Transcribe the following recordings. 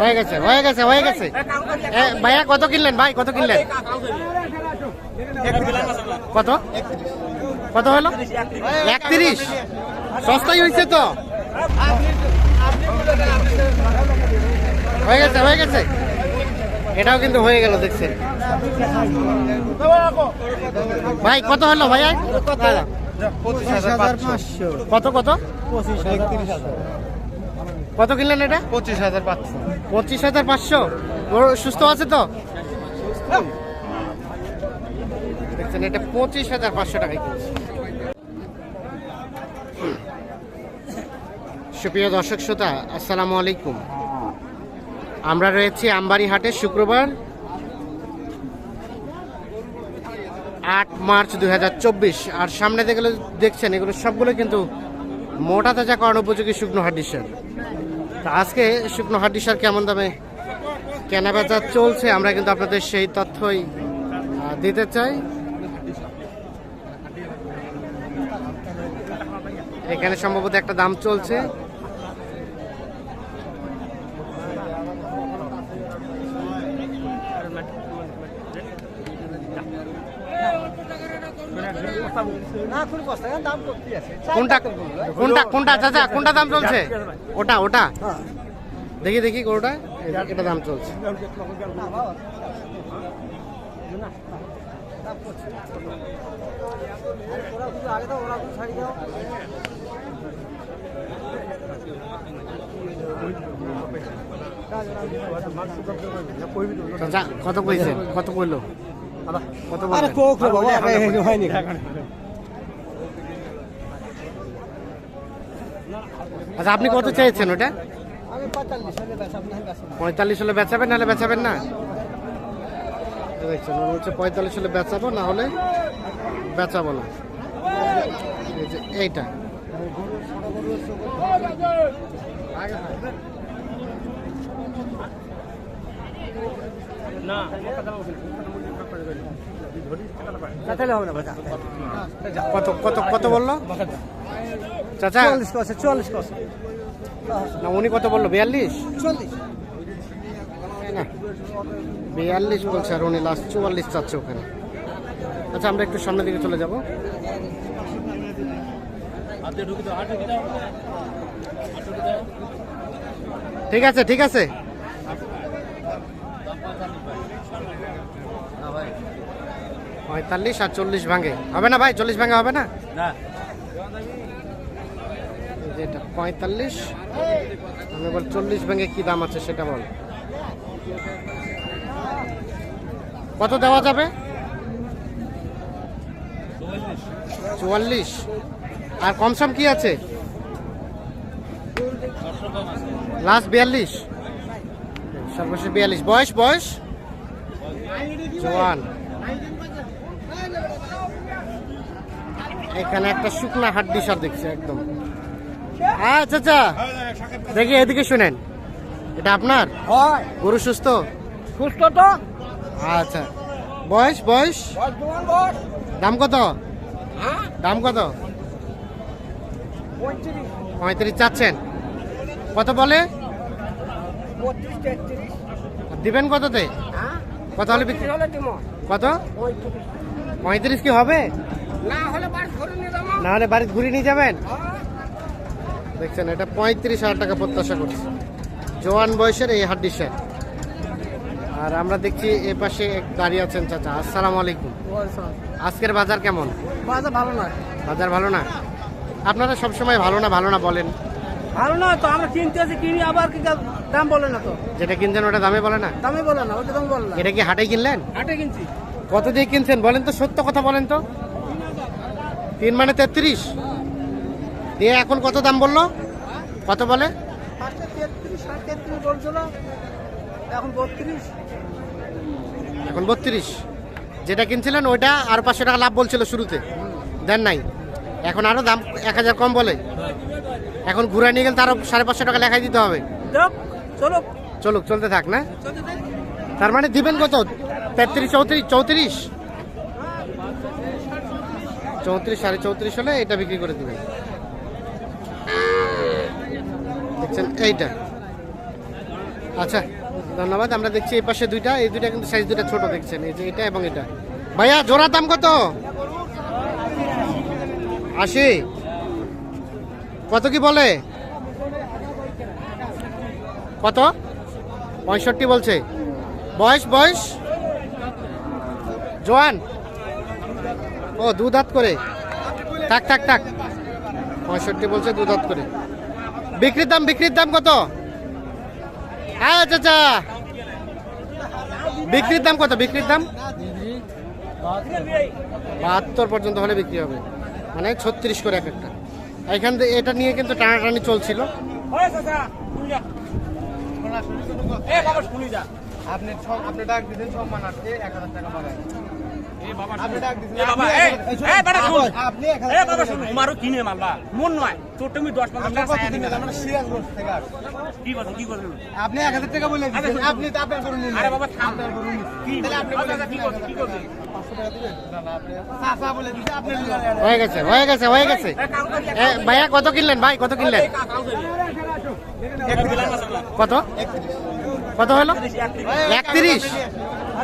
হয়ে গেছে হয়ে গেছে হয়ে গেছে। ভাইয়া কত কিনলেন? ভাই কত কিনলেন? কত? কত হলো? একত্রিশ। সস্তাই হয়েছে তো। হয়ে গেছে হয়ে গেছে। এটাও কিন্তু হয়ে গেল দেখছেন। ভাই কত হলো ভাইয়া? কত কত? পঁচিশ হাজার। কত কিনলেন এটা? পঁচিশ হাজার পাঁচশো। পঁচিশ হাজার পাঁচশো? সুস্থ আছে তো? দেখছেন এটা পঁচিশ হাজার পাঁচশো টাকায় সুপ্রিয় দর্শক শ্রোতা আসসালামু আলাইকুম। আমরা রয়েছি আমবাড়ি হাটে শুক্রবার আট মার্চ দু হাজার চব্বিশ। আর সামনে দেখলে দেখছেন এগুলো সবগুলো কিন্তু মোটা তাজা করানো উপযোগী শুকনো হাড্ডিসার তা আজকে শুকনো হাড্ডিসার কেমন দামে কেনা বেচা চলছে, আমরা কিন্তু আপনাদের সেই তথ্যই দিতে চাই। এখানে সম্ভবত একটা দাম চলছে। কোনটা কোনটা কোনটা কোনটা দাম চলছে? ওটা ওটা। দেখি দেখি গরুটা। এটা দাম চলছে। কত কইছেন কত কইলো? আচ্ছা আপনি কত চেয়েছেন ওটা? পঁয়তাল্লিশ হলে বেচাবেন নাহলে বেচাবেন না। এই দেখছেন ওর হচ্ছে পঁয়তাল্লিশ হলে বেচাবো না হলে বেচাবো না। যে এইটা কত কত কত বলল? চাচা কষে কষে না উনি কত বলল? বিয়াল্লিশ? চল্লিশ না বিয়াল্লিশ বলছে আর উনি লাস্ট চুয়াল্লিশ চাচ্ছে ওখানে। আচ্ছা আমরা একটু সামনের দিকে চলে যাব। ঠিক আছে ঠিক আছে। পঁয়তাল্লিশ আর চল্লিশ ভাঙে। হবে না ভাই? চল্লিশ ভাঙে হবে না? এই যে এটা পঁয়তাল্লিশ আমি বল চল্লিশ ভেঙে কি দাম আছে সেটা বল। কত দেওয়া যাবে? চুয়াল্লিশ। আর কমসম কি আছে? লাস্ট বিয়াল্লিশ। সর্বশেষ বিয়াল্লিশ। বয়স বয়স? জোয়ান। এখানে একটা শুকনা হাড্ডি সার দেখছি একদম। আচ্ছা আচ্ছা দেখি এদিকে শুনেন। এটা আপনার? গরু সুস্থ? সুস্থ তো। আচ্ছা। বয়স বয়স? দাম কত? হ্যাঁ? দাম কত? পঁয়ত্রিশ। পঁয়ত্রিশ চাচ্ছেন। কত বলে? দিবেন কততে? হ্যাঁ? কত হলে বিক্রি কত? পঁয়ত্রিশ। কি হবে? না হলে বাড়ি ঘুরে নিয়ে যাবেন? হ্যাঁ। দেখছেন এটা পঁয়ত্রিশ হাজার টাকা প্রত্যাশা করছে। জোয়ান বয়সের এই হাড্ডি স্যার আর আমরা দেখছি এ পাশে এক দাঁড়িয়ে আছেন চাচা। আসসালামু আলাইকুম। আজকের বাজার কেমন? বাজার ভালো না। বাজার ভালো না? আপনারা সবসময় ভালো না ভালো না বলেন? ভালো না তো আমরা কিনতে আছি কিনি আবার কি দাম বলে না তো। যেটা কিনছেন ওটা দামে বলে না? দামে বলে না ওটা দাম বলে না। এটা কি হাটে কিনলেন? হাটে কিনছি। কত দিয়ে কিনছেন? বলেন তো সত্য কথা বলেন তো। তিন মানে তেত্রিশ? দিয়ে এখন কত দাম বলল? কত বলে? এখন বত্রিশ। এখন বত্রিশ। যেটা কিনছিলেন ওইটা আর পাঁচশো টাকা লাভ বলছিল শুরুতে। দেন নাই। এখন আরও দাম এক হাজার কম বলে। এখন ঘুরে নিয়ে গেলে তারও সাড়ে পাঁচশো টাকা লেখাই দিতে হবে। যাক চলো চলুক চলতে থাক না? তার মানে দিবেন কত? তেত্রিশ চৌত্রিশ চৌত্রিশ? চৌত্রিশ সাড়ে চৌত্রিশ হলে এটা বিক্রি করে দিবেন। দেখছেন? এইটা। আচ্ছা ধন্যবাদ। আমরা দেখছি এই পাশে দুইটা। এই দুইটা কিন্তু সাইজ দুইটা ছোট দেখছেন? এই যে এটা এবং এটা। ভাইয়া জোড়া দাম কত? আশি। কত কি বলে? কত? পঁয়ষট্টি বলছে। বয়স বয়স? জোয়ান? ও দু দাঁত করে। থাক থাক থাক। পঁয়ষট্টি বলছে দু দাঁত করে। বিক্রির দাম বিক্রির দাম কত? হ্যাঁ চাচা বিক্রির দাম কত? বিক্রির দাম? বাহাত্তর পর্যন্ত হলে বিক্রি হবে। মানে ছত্রিশ করে এক একটা। এখান থেকে এটা নিয়ে কিন্তু টানাটানি চলছিল। আপনি আপনি ডাক দিতেন সম্মান আছে এক হাজার টাকা পাবেন আপনি ডাক দিতেন এ বাবা, আপনি এ, এক হাজার- এ বাবা, শুন। আপনি এক এ হাজার বাবা টাকা কিনে মারবা। মন নয় তোর তুমি দশ কি কি আপনি এক হাজার বলে আপনি তো আপনার করুন আরে বাবা থাম। আপনার করুন কি তাহলে আপনি বলে কি করছ হয়ে গেছে হয়ে গেছে হয়ে গেছে। এ, ভাইয়া কত কিনলেন? ভাই কত কিনলেন? কত? কত হলো? একত্রিশ।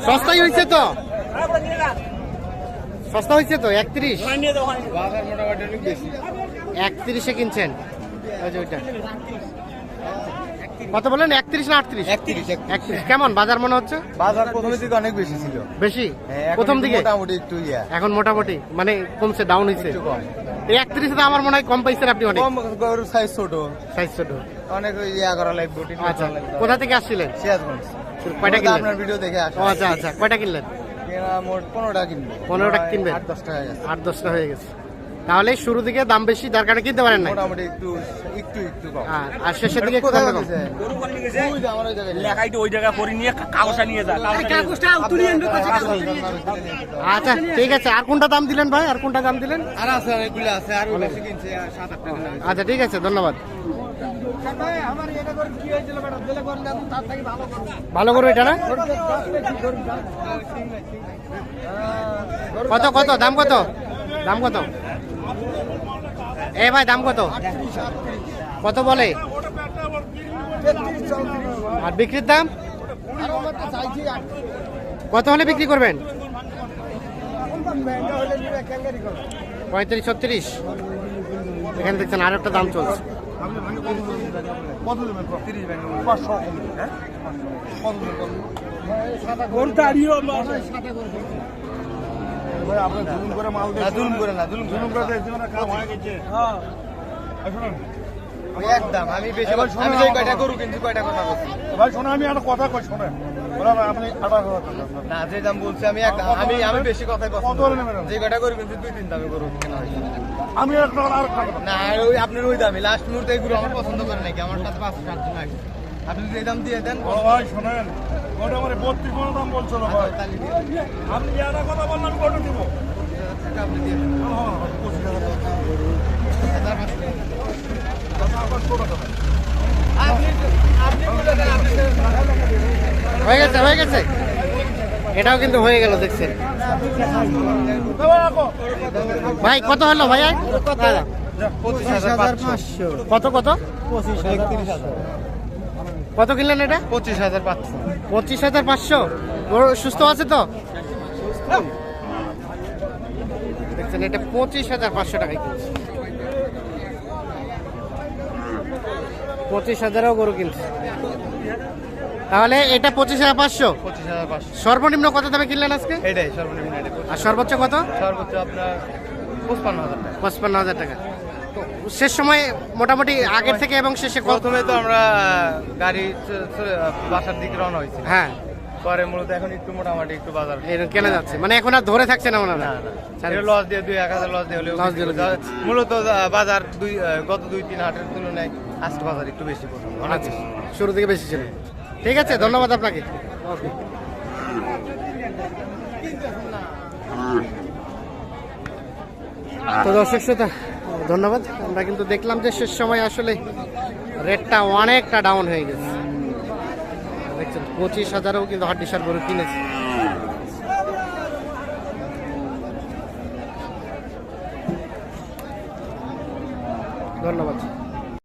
সস্তাই হয়েছে তো। সস্তা হয়েছে তো একত্রিশ। একত্রিশে কিনছেন। ওইটা। কত বলেন একত্রিশ না আটত্রিশ? একত্রিশ কেমন? বাজার মনে হচ্ছে? বাজার প্রথমের দিকে অনেক বেশি ছিল। বেশি? হ্যাঁ, প্রথম দিকে? মোটামুটি একটু এখন মোটামুটি? মানে কমছে ডাউন হয়েছে? একত্রিশে তো আমার মনে হয় কম পাইছেন আপনি অনেক। গরুর সাইজ ছোট। সাইজ ছোট। অনেক ইয়া করা লাগবে আচ্ছা। কোথা থেকে আসছিলেন? সিরাজগঞ্জ। কয়টা কিনলেন? আপনার ভিডিও দেখে আচ্ছা আচ্ছা। কয়টা কিনলেন? পনেরোটা কিনবো। 15টা কিনবেন? আট দশ টাকা গেছে। আট দশটা হয়ে গেছে। তাহলে শুরু দিকে দাম বেশি যার কারণে কিনতে পারেন না মোটামুটি একটু একটু একটু কম। আর- শেষের দিকে একটু কম। ওই জায়গায় পরি নিয়ে কাগজটা নিয়ে যা কাগজটা নিয়ে যা। আচ্ছা ঠিক আছে। আর কোনটা দাম দিলেন ভাই? আর কোনটা দাম দিলেন? আর আছে অনেকগুলো আছে আর বেশি কিনছে সাত আট আচ্ছা ঠিক আছে ধন্যবাদ। করে করে তার ভালো করবে এটা না? কত কত দাম কত? দাম কত? এ ভাই, দাম কত? কত বলে? আর বিক্রির দাম? কত হলে বিক্রি করবেন? পঁয়ত্রিশ, ছত্রিশ। এখানে দেখছেন আর একটা দাম চলছে। ভাই আপনি জুলুম করে মাল দেন জুলুম করে না জুলুম জুলুম করে দেন জীবনে কাম হয়ে গেছে। হ্যাঁ। একদম আমি বেশি আমি যে কয়টা কিনছি কয়টা কথা বলছি? ভাই শোনো আমি একটা কথা কই শোনেন। আপনি না যে দাম বলছি আমি একদম আমি আমি বেশি কথাই পছন্দ? যে কয়টা দুই তিন দামে গরু কেনা আমি আর না ওই আপনার ওই দামে লাস্ট মুহূর্তে এই গরু আমার পছন্দ করে নাকি আমার সাথে পাঁচশো সাতশো লাগে আপনি যদি এই দাম দিয়ে দেন ও ভাই শোনেন। ওটা আমার বত্রিশ দাম বলছিল ভাই। আপনি একটা কথা আমি কত দিব? আপনি দিয়ে দেন। পঁচিশ হাজার টাকা। আপনি আপনি বলে দেন। আপনি হয়ে গেছে হয়ে গেছে। এটাও কিন্তু হয়ে গেল দেখছেন। ভাই কত হলো ভাইয়া দাদা, পঁচিশ পাঁচশো। কত কত? পঁচিশ। একত্রিশ হাজার। কত কিনলেন এটা? পঁচিশ হাজার পাঁচশো। পঁচিশ হাজার পাঁচশো? সুস্থ আছে তো? দেখছেন এটা পঁচিশ হাজার পাঁচশো টাকায় কিনছে। পঁচিশ হাজারও গরু কিনছে। তাহলে এটা পঁচিশ হাজার পাঁচশো? পঁচিশ হাজার সর্বনিম্ন কত দামে কিনলেন আজকে? এটাই সর্বনিম্ন আর সর্বোচ্চ কত? সর্বোচ্চ আপনার পঁচপান্ন হাজার টাকা। পঁচপান্ন হাজার টাকা। শেষ সময় মোটামুটি আগের থেকে এবং শেষে প্রথমে তো আমরা গাড়ি বাসার দিকে রওনা হয়েছি হ্যাঁ। পরে মূলত এখন একটু মোটামুটি একটু বাজার কেনা যাচ্ছে। মানে এখন আর ধরে থাকছে না ওনারা। লস দিয়ে দুই এক হাজার লস দিয়ে হলেও হয়। মূলত বাজার দুই গত দুই তিন হাটের তুলনায় আজকে বাজার একটু বেশি অনেক আচ্ছা। শুরু থেকে বেশি ছিল। ঠিক আছে ধন্যবাদ আপনাকে। ওকে তো দর্শক শ্রোতা ধন্যবাদ। আমরা কিন্তু দেখলাম যে শেষ সময় আসলে রেটটা অনেকটা ডাউন হয়ে গেছে। দেখছেন, পঁচিশ হাজারও কিন্তু হাড্ডিসার গরু কিনেছে। ধন্যবাদ।